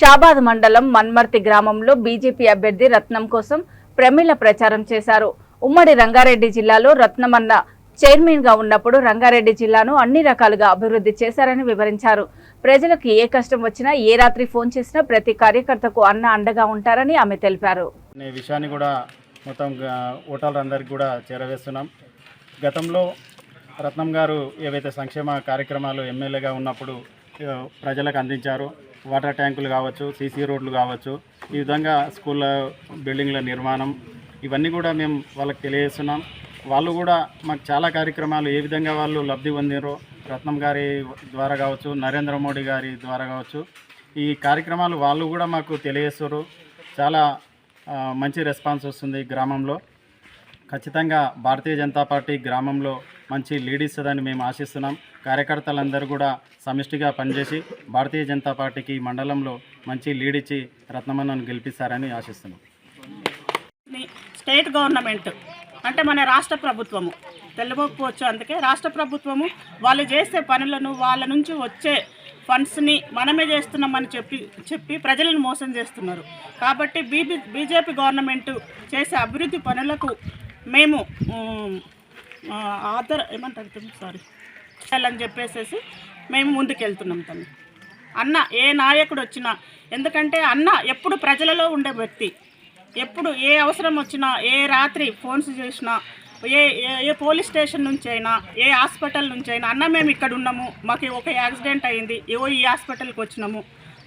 షాబాద్ మండలం మన్మర్తి గ్రామంలో బీజేపీ అభ్యర్థి రత్నం కోసం ప్రమిళ ప్రచారం చేశారు. ఉమ్మడి రంగారెడ్డి జిల్లాలో రత్నమన్న చైర్మన్గా ఉన్నప్పుడు రంగారెడ్డి జిల్లాను అన్ని రకాలుగా అభివృద్ధి చేశారని వివరించారు. ప్రజలకు ఏ కష్టం వచ్చినా ఏ రాత్రి ఫోన్ చేసినా ప్రతి కార్యకర్తకు అన్న అండగా ఉంటారని ఆమె తెలిపారు. విషయాన్ని కూడా మొత్తం ఓటర్లందరికీ కూడా చేరవేస్తున్నాం. గతంలో రత్నం గారు ఏవైతే సంక్షేమ కార్యక్రమాలు ఎమ్మెల్యేగా ఉన్నప్పుడు ప్రజలకు అందించారో వాటర్ ట్యాంకులు కావచ్చు సీసీ రోడ్లు కావచ్చు ఈ విధంగా స్కూళ్ళ బిల్డింగ్ల నిర్మాణం ఇవన్నీ కూడా మేము వాళ్ళకి తెలియజేస్తున్నాం. వాళ్ళు కూడా మాకు చాలా కార్యక్రమాలు ఏ విధంగా వాళ్ళు లబ్ధి పొందినరో రత్నం గారి ద్వారా కావచ్చు నరేంద్ర మోడీ గారి ద్వారా కావచ్చు ఈ కార్యక్రమాలు వాళ్ళు కూడా మాకు తెలియజేస్తారు చాలా మంచి రెస్పాన్స్ వస్తుంది గ్రామంలో. ఖచ్చితంగా భారతీయ జనతా పార్టీ గ్రామంలో మంచి లీడ్ ఇస్తుందని మేము ఆశిస్తున్నాం. కార్యకర్తలందరూ కూడా సమిష్టిగా పనిచేసి భారతీయ జనతా పార్టీకి ఈ మండలంలో మంచి లీడ్ ఇచ్చి రత్నమన్నను గెలిపిస్తారని ఆశిస్తున్నాం. స్టేట్ గవర్నమెంట్ అంటే మన రాష్ట్ర ప్రభుత్వము. తెల్లబోకపోవచ్చు అందుకే రాష్ట్ర ప్రభుత్వము వాళ్ళు చేసే పనులను వాళ్ళ నుంచి వచ్చే ఫండ్స్ని మనమే చేస్తున్నామని చెప్పి చెప్పి ప్రజలను మోసం చేస్తున్నారు. కాబట్టి బీబీ బీజేపీ గవర్నమెంట్ చేసే అభివృద్ధి పనులకు మేము ఆధార్ ఏమంటారు సారీ అని చెప్పేసేసి మేము ముందుకెళ్తున్నాం తను అన్న ఏ నాయకుడు వచ్చినా ఎందుకంటే అన్న ఎప్పుడు ప్రజలలో ఉండే వ్యక్తి. ఎప్పుడు ఏ అవసరం వచ్చినా ఏ రాత్రి ఫోన్స్ చేసినా ఏ ఏ- ఏ పోలీస్ స్టేషన్ నుంచి అయినా ఏ హాస్పిటల్ నుంచి అయినా అన్న మేము ఇక్కడ ఉన్నాము మాకు ఒక యాక్సిడెంట్ అయింది ఏవో ఈ హాస్పిటల్కి వచ్చినాము.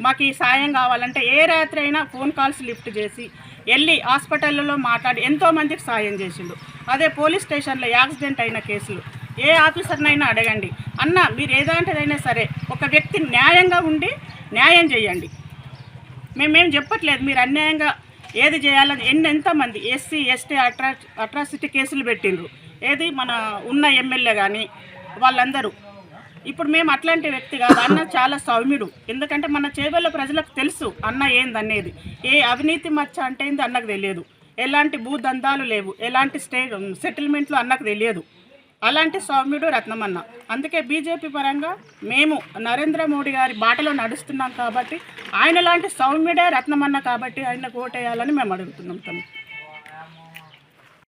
మాకు ఈ సాయం కావాలంటే ఏ రాత్రి అయినా ఫోన్ కాల్స్ లిఫ్ట్ చేసి వెళ్ళి హాస్పిటల్లో మాట్లాడి ఎంతోమందికి సాయం చేసిండు. అదే పోలీస్ స్టేషన్లో యాక్సిడెంట్ అయిన కేసులు. ఏ ఆఫీసర్నైనా అడగండి. అన్న మీరు ఏదాంటిదైనా సరే ఒక వ్యక్తి న్యాయంగా ఉండి న్యాయం చేయండి. మేమేం చెప్పట్లేదు మీరు అన్యాయంగా ఏది చేయాలని ఎన్ని ఎంతమంది ఎస్సీ ఎస్టీ అట్రా అట్రాసిటీ కేసులు పెట్టిండ్రు. ఏది మన ఉన్న ఎమ్మెల్యే కానీ వాళ్ళందరూ ఇప్పుడు మేము అట్లాంటి వ్యక్తి కాదు. అన్న చాలా సౌమ్యుడు. ఎందుకంటే మన చేవల్ల ప్రజలకు తెలుసు అన్న ఏందనేది. ఏ అవినీతి మచ్చ అంటే ఏంది అన్నకు తెలియదు. ఎలాంటి భూదందాలు లేవు. ఎలాంటి స్టే సెటిల్మెంట్లు అన్నకు తెలియదు. అలాంటి సౌమ్యుడు రత్నమన్న. అందుకే బీజేపీ పరంగా మేము నరేంద్ర మోడీ గారి బాటలో నడుస్తున్నాం కాబట్టి ఆయన లాంటి సౌమ్యుడే రత్నమన్న కాబట్టి ఆయన ఓటేయాలని మేము అడుగుతున్నాం తను